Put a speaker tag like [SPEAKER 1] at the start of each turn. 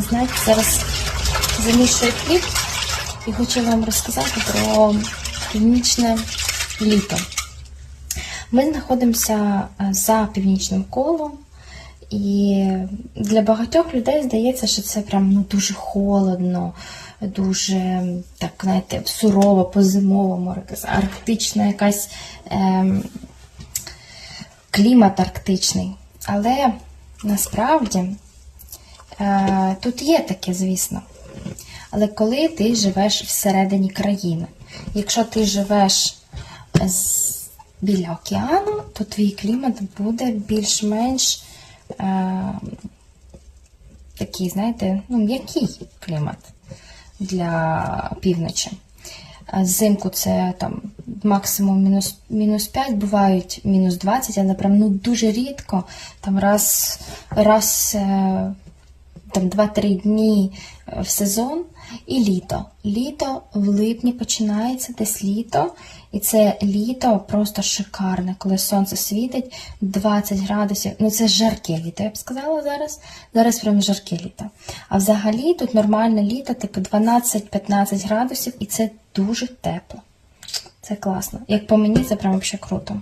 [SPEAKER 1] Знаєте, зараз замішую хліб і хочу вам розказати про північне літо. Ми знаходимося е, за північним колом, і для багатьох людей здається, що це прям ну, дуже холодно, дуже так, знаєте, сурово, по-зимовому, арктична якась ем, клімат арктичний. Але насправді е, тут є таке, звісно. Але коли ти живеш всередині країни, якщо ти живеш біля океану, то твій клімат буде більш-менш е, такий, знаєте, ну, м'який клімат для півночі. А Взимку це там максимум мінус, мінус 5, бувають мінус 20, але прям ну, дуже рідко, там раз, раз е, там 2-3 дні е, в сезон і літо. Літо в липні починається десь літо, і це літо просто шикарне, коли сонце світить 20 градусів. Ну це жарке літо, я б сказала зараз. Зараз прям жарке літо. А взагалі тут нормальне літо, типу 12-15 градусів, і це дуже тепло. Це класно. Як по мені, це прям взагалі круто.